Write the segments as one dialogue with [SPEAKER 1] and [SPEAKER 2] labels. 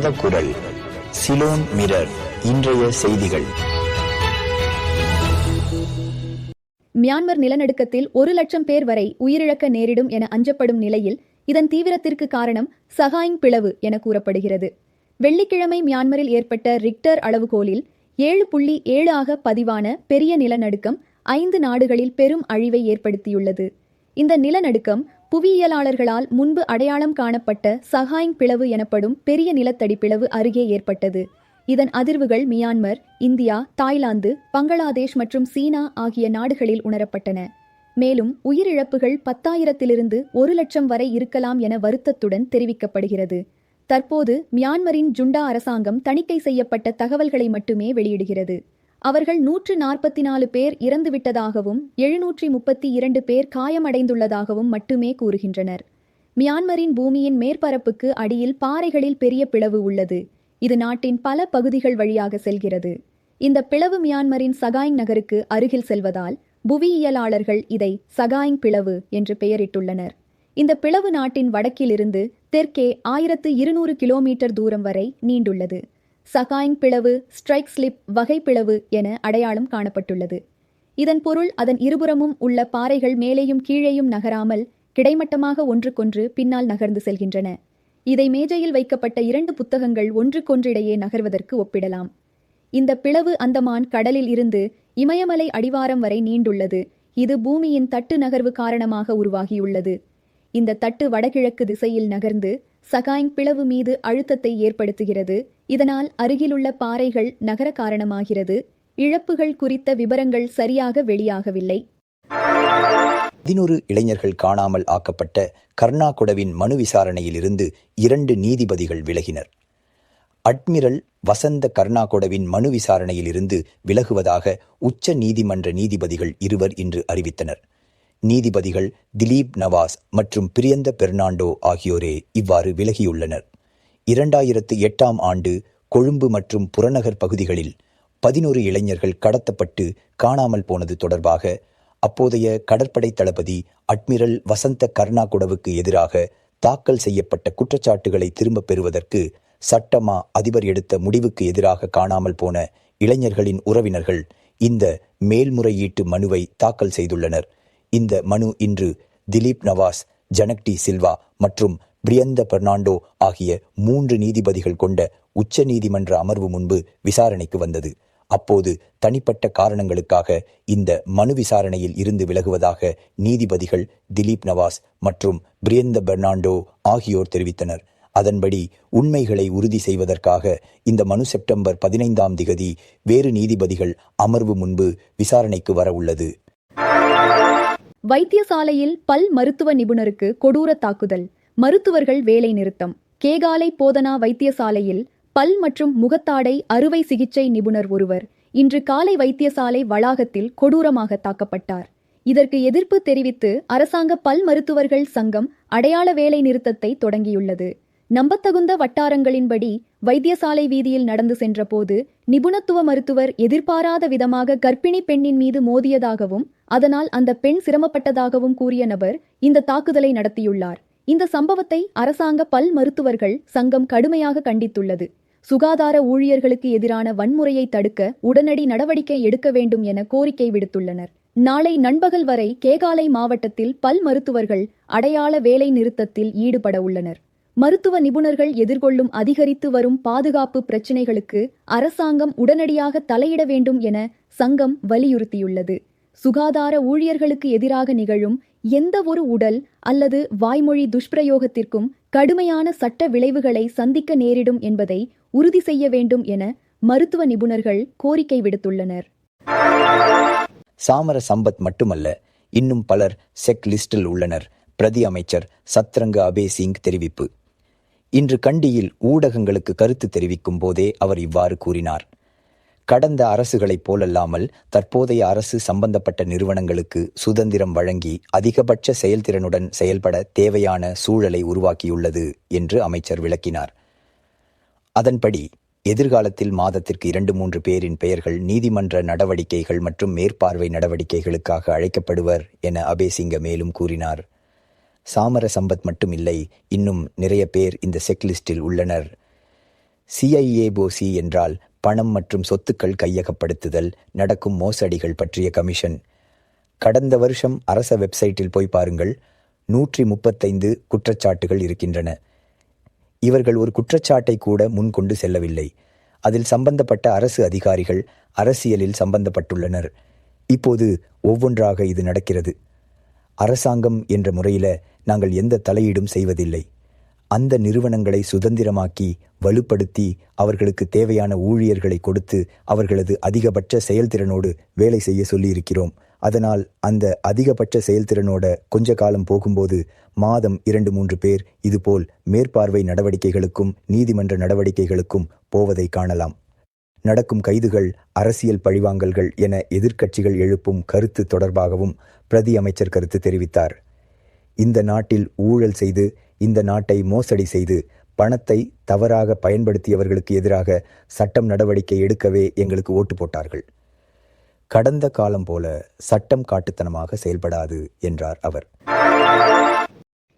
[SPEAKER 1] உண்மையை குரல். சிலோன் மிரர் இன்றைய செய்திகள்.
[SPEAKER 2] மியான்மர் நிலநடுக்கத்தில் ஒரு லட்சம் பேர் வரை உயிரிழக்க நேரிடும் என அஞ்சப்படும் நிலையில் இதன் தீவிரத்திற்கு காரணம் சகாயிங் பிளவு என கூறப்படுகிறது. வெள்ளிக்கிழமை மியான்மரில் ஏற்பட்ட ரிக்டர் அளவுகோலில் ஏழு புள்ளி ஏழு ஆக பதிவான பெரிய நிலநடுக்கம் ஐந்து நாடுகளில் பெரும் அழிவை ஏற்படுத்தியுள்ளது. இந்த நிலநடுக்கம் புவியியலாளர்களால் முன்பு அடையாளம் காணப்பட்ட சஹாயிங் பிளவு எனப்படும் பெரிய நிலத்தடி பிளவு அருகே ஏற்பட்டது. இதன் அதிர்வுகள் மியான்மர் இந்தியா தாய்லாந்து பங்களாதேஷ் மற்றும் சீனா ஆகிய நாடுகளில் உணரப்பட்டன. மேலும் உயிரிழப்புகள் பத்தாயிரத்திலிருந்து ஒரு லட்சம் வரை இருக்கலாம் என வருத்தத்துடன் தெரிவிக்கப்படுகிறது. தற்போது மியான்மரின் ஜுண்டா அரசாங்கம் தணிக்கை செய்யப்பட்ட தகவல்களை மட்டுமே வெளியிடுகிறது. அவர்கள் நூற்று நாற்பத்தி நாலு பேர் இறந்துவிட்டதாகவும் எழுநூற்றி முப்பத்தி இரண்டு பேர் காயமடைந்துள்ளதாகவும் மட்டுமே கூறுகின்றனர். மியான்மரின் பூமியின் மேற்பரப்புக்கு அடியில் பாறைகளில் பெரிய பிளவு உள்ளது. இது நாட்டின் பல பகுதிகள் வழியாக செல்கிறது. இந்த பிளவு மியான்மரின் சகாயிங் நகருக்கு அருகில் செல்வதால் புவியியலாளர்கள் இதை சகாயிங் பிளவு என்று பெயரிட்டுள்ளனர். இந்த பிளவு நாட்டின் வடக்கிலிருந்து தெற்கே ஆயிரத்து இருநூறு கிலோமீட்டர் தூரம் வரை நீண்டுள்ளது. சகாயிங் பிளவு ஸ்ட்ரைக் ஸ்லிப் வகை பிளவு என அடையாளம் காணப்பட்டுள்ளது. இதன் பொருள் அதன் இருபுறமும் உள்ள பாறைகள் மேலேயும் கீழேயும் நகராமல் கிடைமட்டமாக ஒன்றுக்கொன்று பின்னால் நகர்ந்து செல்கின்றன. இதை மேஜையில் வைக்கப்பட்ட இரண்டு புத்தகங்கள் ஒன்றுக்கொன்றிடையே நகர்வதற்கு ஒப்பிடலாம். இந்த பிளவு அந்தமான் கடலில் இருந்து இமயமலை அடிவாரம் வரை நீண்டுள்ளது. இது பூமியின் தட்டு நகர்வு காரணமாக உருவாகியுள்ளது. இந்த தட்டு வடகிழக்கு திசையில் நகர்ந்து சகாயிங் பிளவு மீது அழுத்தத்தை ஏற்படுத்துகிறது. இதனால் அருகிலுள்ள பாறைகள் நகர காரணமாகிறது. இழப்புகள் குறித்த விவரங்கள் சரியாக வெளியாகவில்லை.
[SPEAKER 1] பதினொரு இளைஞர்கள் காணாமல் ஆக்கப்பட்ட கர்ணாகுடவின் மனு விசாரணையிலிருந்து இரண்டு நீதிபதிகள் விலகினர். அட்மிரல் வசந்த கர்ணாகுடவின் மனு விசாரணையிலிருந்து விலகுவதாக உச்ச நீதிமன்ற நீதிபதிகள் இருவர் இன்று அறிவித்தனர். நீதிபதிகள் திலீப் நவாஸ் மற்றும் பிரியந்த பெர்னாண்டோ ஆகியோரே இவ்வாறு விலகியுள்ளனர். இரண்டாயிரத்து எட்டாம் ஆண்டு கொழும்பு மற்றும் புறநகர் பகுதிகளில் பதினோரு இளைஞர்கள் கடத்தப்பட்டு காணாமல் போனது தொடர்பாக அப்போதைய கடற்படை தளபதி அட்மிரல் வசந்த கர்ணாகுடவுக்கு எதிராக தாக்கல் செய்யப்பட்ட குற்றச்சாட்டுகளை திரும்பப் பெறுவதற்கு சட்டமா அதிபர் எடுத்த முடிவுக்கு எதிராக காணாமல் போன இளைஞர்களின் உறவினர்கள் இந்த மேல்முறையீட்டு மனுவை தாக்கல் செய்துள்ளனர். இந்த மனு இன்று திலீப் நவாஸ் ஜனக்டி சில்வா மற்றும் பிரியந்த பெர்னாண்டோ ஆகிய மூன்று நீதிபதிகள் கொண்ட உச்ச நீதிமன்ற அமர்வு முன்பு விசாரணைக்கு வந்தது. அப்போது தனிப்பட்ட காரணங்களுக்காக இந்த மனு விசாரணையில் இருந்து விலகுவதாக நீதிபதிகள் திலீப் நவாஸ் மற்றும் பிரியந்த பெர்னாண்டோ ஆகியோர் தெரிவித்தனர். அதன்படி உண்மைகளை உறுதி செய்வதற்காக இந்த மனு செப்டம்பர் பதினைந்தாம் திகதி வேறு நீதிபதிகள் அமர்வு முன்பு விசாரணைக்கு வர உள்ளது
[SPEAKER 2] வைத்தியசாலையில் பல் மருத்துவ நிபுணருக்கு கொடூர தாக்குதல் மருத்துவர்கள் வேலை நிறுத்தம். கேகாலை போதனா வைத்தியசாலையில் பல் மற்றும் முகத்தாடை அறுவை சிகிச்சை நிபுணர் ஒருவர் இன்று காலை வைத்தியசாலை வளாகத்தில் கொடூரமாக தாக்கப்பட்டார். இதற்கு எதிர்ப்பு தெரிவித்து அரசாங்க பல் மருத்துவர்கள் சங்கம் அடையாள வேலை நிறுத்தத்தை தொடங்கியுள்ளது. நம்பத்தகுந்த வட்டாரங்களின்படி வைத்தியசாலை வீதியில் நடந்து சென்றபோது நிபுணத்துவ மருத்துவர் எதிர்பாராத விதமாக கர்ப்பிணி பெண்ணின் மீது மோதியதாகவும் அதனால் அந்த பெண் சிரமப்பட்டதாகவும் கூறிய நபர் இந்த தாக்குதலை நடத்தியுள்ளார். இந்த சம்பவத்தை அரசாங்க பல் மருத்துவர்கள் சங்கம் கடுமையாக கண்டித்துள்ளது. சுகாதார ஊழியர்களுக்கு எதிரான வன்முறையை தடுக்க உடனடி நடவடிக்கை எடுக்க வேண்டும் என கோரிக்கை விடுத்துள்ளனர். நாளை நண்பகல் வரை கேகாலை மாவட்டத்தில் பல் மருத்துவர்கள் அடையாள வேலை நிறுத்தத்தில் ஈடுபட உள்ளனர். மருத்துவ நிபுணர்கள் எதிர்கொள்ளும் அதிகரித்து வரும் பாதுகாப்பு பிரச்சினைகளுக்கு அரசாங்கம் உடனடியாக தலையிட வேண்டும் என சங்கம் வலியுறுத்தியுள்ளது. சுகாதார ஊழியர்களுக்கு எதிராக நிகழும் எந்த ஒரு உடல் அல்லது வாய்மொழி துஷ்பிரயோகத்திற்கும் கடுமையான சட்ட விளைவுகளை சந்திக்க நேரிடும் என்பதை உறுதி செய்ய வேண்டும் என மருத்துவ நிபுணர்கள் கோரிக்கை விடுத்துள்ளனர்.
[SPEAKER 1] சாமர சம்பத் மட்டுமல்ல இன்னும் பலர் செக் லிஸ்டில் உள்ளனர் பிரதி அமைச்சர் சத்ரங்க அபே சிங் தெரிவிப்பு. இன்று கண்டியில் ஊடகங்களுக்கு கருத்து தெரிவிக்கும் போதே அவர் இவ்வாறு கூறினார். கடந்த அரசுகளைப் போலல்லாமல் தற்போதைய அரசு சம்பந்தப்பட்ட நிறுவனங்களுக்கு சுதந்திரம் வழங்கி அதிகபட்ச செயல்திறனுடன் செயல்பட தேவையான சூழலை உருவாக்கியுள்ளது என்று அமைச்சர் விளக்கினார். அதன்படி எதிர்காலத்தில் மாதத்திற்கு இரண்டு மூன்று பேரின் பெயர்கள் நீதிமன்ற நடவடிக்கைகள் மற்றும் மேற்பார்வை நடவடிக்கைகளுக்காக அழைக்கப்படுவர் என அபேசிங்க மேலும் கூறினார். சாமர சம்பத் மட்டும் இல்லை இன்னும் நிறைய பேர் இந்த செக்லிஸ்டில் உள்ளனர். சிஐஏ போசி என்றால் பணம் மற்றும் சொத்துக்கள் கையகப்படுத்துதல் நடக்கும் மோசடிகள் பற்றிய கமிஷன். கடந்த வருஷம் அரச வெப்சைட்டில் போய் பாருங்கள் நூற்றி முப்பத்தைந்து குற்றச்சாட்டுகள் இருக்கின்றன. இவர்கள் ஒரு குற்றச்சாட்டை கூட முன் கொண்டு செல்லவில்லை. அதில் சம்பந்தப்பட்ட அரசு அதிகாரிகள் அரசியலில் சம்பந்தப்பட்டுள்ளனர். இப்போது ஒவ்வொன்றாக இது நடக்கிறது. அரசாங்கம் என்ற முறையில நாங்கள் எந்த தலையீடும் செய்வதில்லை. அந்த நிறுவனங்களை சுதந்திரமாக்கி வலுப்படுத்தி அவர்களுக்கு தேவையான ஊழியர்களை கொடுத்து அவர்களது அதிகபட்ச செயல்திறனோடு வேலை செய்ய சொல்லியிருக்கிறோம். அதனால் அந்த அதிகபட்ச செயல்திறனோட கொஞ்ச காலம் போகும்போது மாதம் இரண்டு மூன்று பேர் இதுபோல் மேற்பார்வை நடவடிக்கைகளுக்கும் நீதிமன்ற நடவடிக்கைகளுக்கும் போவதை காணலாம். நடக்கும் கைதுகள் அரசியல் பழிவாங்கல்கள் என எதிர்க்கட்சிகள் எழுப்பும் கருத்து தொடர்பாகவும் பிரதி அமைச்சர் கருத்து தெரிவித்தார். இந்த நாட்டில் ஊழல் செய்து இந்த நாட்டை மோசடி செய்து பணத்தை தவறாக பயன்படுத்தியவர்களுக்கு எதிராக சட்டம் நடவடிக்கை எடுக்கவே எங்களுக்கு ஓட்டு போட்டார்கள். கடந்த காலம் போல சட்டம் காட்டுத்தனமாக செயல்படாது என்றார் அவர்.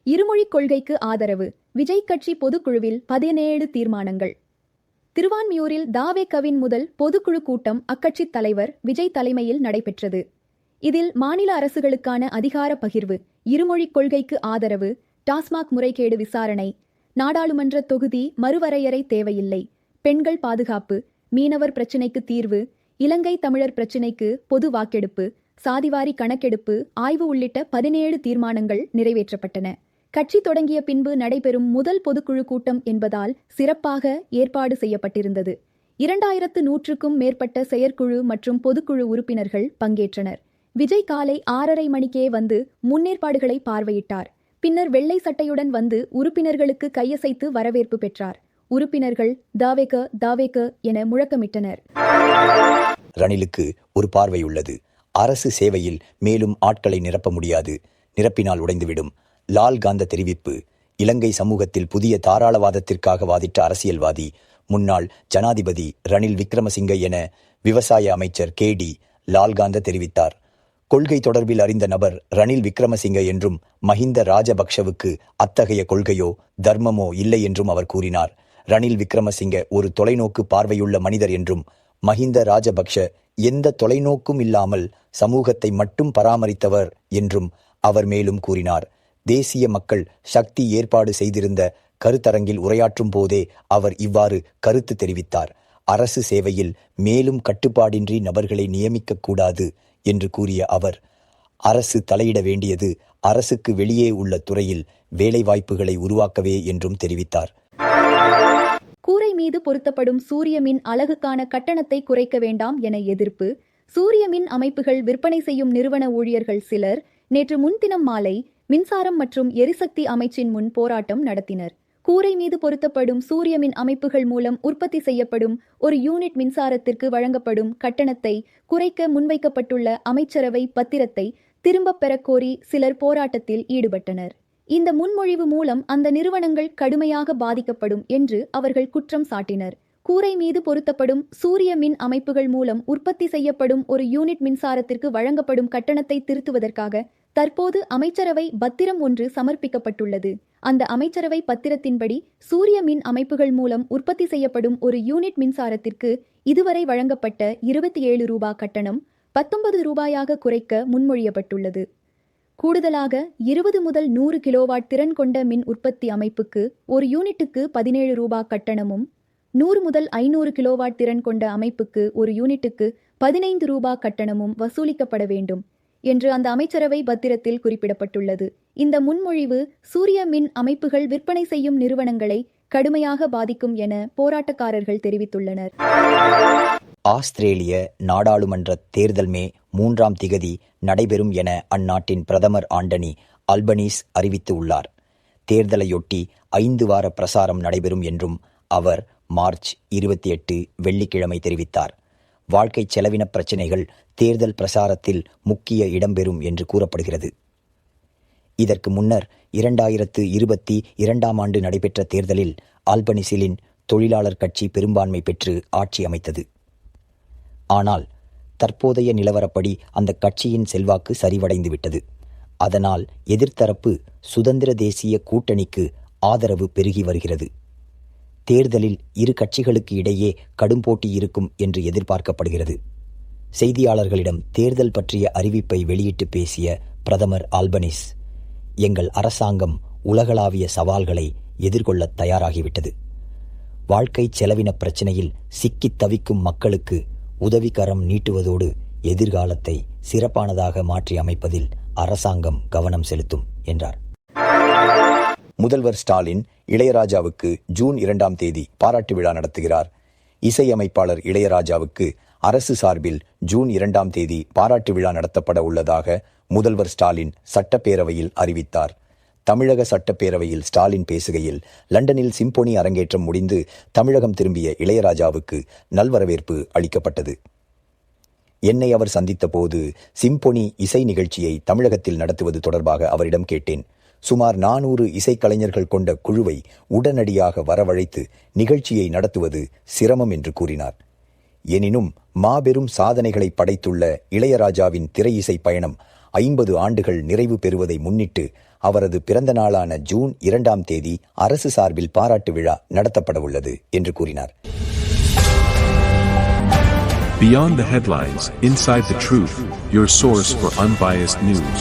[SPEAKER 2] இருமொழிக் கொள்கைக்கு ஆதரவு விஜய் கட்சி பொதுக்குழுவில் பதினேழு தீர்மானங்கள். திருவான்மியூரில் தாவேகவின் முதல் பொதுக்குழு கூட்டம் அக்கட்சித் தலைவர் விஜய் தலைமையில் நடைபெற்றது. இதில் மாநில அரசுகளுக்கான அதிகார பகிர்வு இருமொழிக் கொள்கைக்கு ஆதரவு டாஸ்மாக் முறைகேடு விசாரணை நாடாளுமன்ற தொகுதி மறுவரையறை தேவையில்லை பெண்கள் பாதுகாப்பு மீனவர் பிரச்சினைக்கு தீர்வு இலங்கை தமிழர் பிரச்சினைக்கு பொது வாக்கெடுப்பு சாதிவாரி கணக்கெடுப்பு ஆய்வு உள்ளிட்ட பதினேழு தீர்மானங்கள் நிறைவேற்றப்பட்டன. கட்சி தொடங்கிய பின்பு நடைபெறும் முதல் பொதுக்குழு கூட்டம் என்பதால் சிறப்பாக ஏற்பாடு செய்யப்பட்டிருந்தது. இரண்டாயிரத்து நூற்றுக்கும் மேற்பட்ட செயற்குழு மற்றும் பொதுக்குழு உறுப்பினர்கள் பங்கேற்றனர். விஜய் காலை ஆறரை மணிக்கே வந்து முன்னேற்பாடுகளை பார்வையிட்டார். பின்னர் வெள்ளை சட்டையுடன் வந்து உறுப்பினர்களுக்கு கையசைத்து வரவேற்பு பெற்றார். உறுப்பினர்கள் தாவேக தாவேக என முழக்கமிட்டனர்.
[SPEAKER 1] ரணிலுக்கு ஒரு பார்வை உள்ளது. அரசு சேவையில் மேலும் ஆட்களை நிரப்ப முடியாது. நிரப்பினால் உடைந்துவிடும். லால் காந்த தெரிவிப்பு இலங்கை சமூகத்தில் புதிய தாராளவாதத்திற்காக வாதிட்ட அரசியல்வாதி முன்னாள் ஜனாதிபதி ரணில் விக்ரமசிங்கை என விவசாய அமைச்சர் கே டி லால்காந்த தெரிவித்தார். கொள்கை தொடர்பில் அறிந்த நபர் ரணில் விக்ரமசிங்க என்றும் மஹிந்த ராஜபக்ஷவுக்கு அத்தகைய கொள்கையோ தர்மமோ இல்லை என்றும் அவர் கூறினார். ரணில் விக்ரமசிங்க ஒரு தொலைநோக்கு பார்வையுள்ள மனிதர் என்றும் மஹிந்த ராஜபக்ஷ எந்த தொலைநோக்கும் இல்லாமல் சமூகத்தை மட்டும் பராமரித்தவர் என்றும் அவர் மேலும் கூறினார். தேசிய மக்கள் சக்தி ஏற்பாடு செய்திருந்த கருத்தரங்கில் உரையாற்றும் போதே அவர் இவ்வாறு கருத்து தெரிவித்தார். அரசு சேவையில் மேலும் கட்டுப்பாடின்றி நபர்களை நியமிக்கக் கூடாது என்று கூறிய அவர். அரசு தலையிட வேண்டியது அரசுக்கு வெளியே உள்ள துறையில் வேலைவாய்ப்புகளை உருவாக்கவே என்றும் தெரிவித்தார்.
[SPEAKER 2] கூரை மீது பொருத்தப்படும் சூரிய மின் அழகுக்கான கட்டணத்தை குறைக்க வேண்டாம் என எதிர்ப்பு சூரிய மின் அமைப்புகள் விற்பனை செய்யும் நிறுவன ஊழியர்கள் சிலர் நேற்று முன்தினம் மாலை மின்சாரம் மற்றும் எரிசக்தி அமைச்சின் முன் போராட்டம் நடத்தினர். கூரை மீது பொருத்தப்படும் சூரிய மின் அமைப்புகள் மூலம் உற்பத்தி செய்யப்படும் ஒரு யூனிட் மின்சாரத்திற்கு வழங்கப்படும் கட்டணத்தை குறைக்க முன்வைக்கப்பட்டுள்ள அமைச்சரவை பத்திரத்தை திரும்பப் பெறக்கோரி சிலர் போராட்டத்தில் ஈடுபட்டனர். இந்த முன்மொழிவு மூலம் அந்த நிறுவனங்கள் கடுமையாக பாதிக்கப்படும் என்று அவர்கள் குற்றம் சாட்டினர். கூரை மீது பொருத்தப்படும் சூரிய மின் அமைப்புகள் மூலம் உற்பத்தி செய்யப்படும் ஒரு யூனிட் மின்சாரத்திற்கு வழங்கப்படும் கட்டணத்தை திருத்துவதற்காக தற்போது அமைச்சரவை பத்திரம் ஒன்று சமர்ப்பிக்கப்பட்டுள்ளது. அந்த அமைச்சரவை பத்திரத்தின்படி சூரிய மின் அமைப்புகள் மூலம் உற்பத்தி செய்யப்படும் ஒரு யூனிட் மின்சாரத்திற்கு இதுவரை வழங்கப்பட்ட இருபத்தி ஏழு ரூபாய் கட்டணம் பத்தொன்பது ரூபாயாக குறைக்க முன்மொழியப்பட்டுள்ளது. கூடுதலாக இருபது முதல் நூறு கிலோவாட் திறன் கொண்ட மின் உற்பத்தி அமைப்புக்கு ஒரு யூனிட்டுக்கு பதினேழு ரூபாய் கட்டணமும் நூறு முதல் ஐநூறு கிலோவாட் திறன் கொண்ட அமைப்புக்கு ஒரு யூனிட்டுக்கு பதினைந்து ரூபா கட்டணமும் வசூலிக்கப்பட வேண்டும் என்று அந்த அமைச்சரவை பத்திரத்தில் குறிப்பிடப்பட்டுள்ளது. இந்த முன்மொழிவு சூரிய மின் அமைப்புகள் விற்பனை செய்யும் நிறுவனங்களை கடுமையாக பாதிக்கும் என போராட்டக்காரர்கள் தெரிவித்துள்ளனர்.
[SPEAKER 1] ஆஸ்திரேலிய நாடாளுமன்ற தேர்தல் மே மூன்றாம் திகதி நடைபெறும் என அந்நாட்டின் பிரதமர் ஆண்டனி அல்பனீஸ் அறிவித்து உள்ளார் தேர்தலையொட்டி ஐந்து வார பிரசாரம் நடைபெறும் என்றும் அவர் மார்ச் இருபத்தி எட்டு வெள்ளிக்கிழமை தெரிவித்தார். வாழ்க்கை செலவின பிரச்சினைகள் தேர்தல் பிரசாரத்தில் முக்கிய இடம்பெறும் என்று கூறப்படுகிறது. இதற்கு முன்னர் இரண்டாயிரத்து இருபத்தி இரண்டாம் ஆண்டு நடைபெற்ற தேர்தலில் ஆல்பனிசிலின் தொழிலாளர் கட்சி பெரும்பான்மை பெற்று ஆட்சி அமைத்தது. ஆனால் தற்போதைய நிலவரப்படி அந்த கட்சியின் செல்வாக்கு சரிவடைந்துவிட்டது. அதனால் எதிர்த்தரப்பு சுதந்திர தேசிய கூட்டணிக்கு ஆதரவு பெருகி வருகிறது. தேர்தலில் இரு கட்சிகளுக்கு இடையே கடும் போட்டி இருக்கும் என்று எதிர்பார்க்கப்படுகிறது. செய்தியாளர்களிடம் தேர்தல் பற்றிய அறிவிப்பை வெளியிட்டு பேசிய பிரதமர் ஆல்பனிஸ் எங்கள் அரசாங்கம் உலகளாவிய சவால்களை எதிர்கொள்ள தயாராகிவிட்டது. வாழ்க்கை செலவின பிரச்சனையில் சிக்கித் தவிக்கும் மக்களுக்கு உதவிக்கரம் நீட்டுவதோடு எதிர்காலத்தை சிறப்பானதாக மாற்றி அமைப்பதில் அரசாங்கம் கவனம் செலுத்தும் என்றார். முதல்வர் ஸ்டாலின் இளையராஜாவுக்கு ஜூன் இரண்டாம் தேதி பாராட்டு விழா நடத்துகிறார். இசையமைப்பாளர் இளையராஜாவுக்கு அரசு சார்பில் ஜூன் இரண்டாம் தேதி பாராட்டு விழா நடத்தப்பட உள்ளதாக முதல்வர் ஸ்டாலின் சட்டப்பேரவையில் அறிவித்தார். தமிழக சட்டப்பேரவையில் ஸ்டாலின் பேசுகையில் லண்டனில் சிம்போனி அரங்கேற்றம் முடிந்து தமிழகம் திரும்பிய இளையராஜாவுக்கு நல்வரவேற்பு அளிக்கப்பட்டது. என்னை அவர் சந்தித்த போது சிம்பொனி இசை நிகழ்ச்சியை தமிழகத்தில் நடத்துவது தொடர்பாக அவரிடம் கேட்டேன். சுமார் நானூறு இசைக்கலைஞர்கள் கொண்ட குழுவை உடனடியாக வரவழைத்து நிகழ்ச்சியை நடத்துவது சிரமம் என்று கூறினார் எனினும் மாபெரும் சாதனைகளை படைத்துள்ள இளையராஜாவின் திரை இசை பயணம் ஐம்பது ஆண்டுகள் நிறைவு பெறுவதை முன்னிட்டு அவரது பிறந்த நாளான ஜூன் இரண்டாம் தேதி அரசு சார்பில் பாராட்டு விழா நடத்தப்படவுள்ளது என்று கூறினார்
[SPEAKER 3] Beyond the headlines, inside the truth, your source for unbiased news.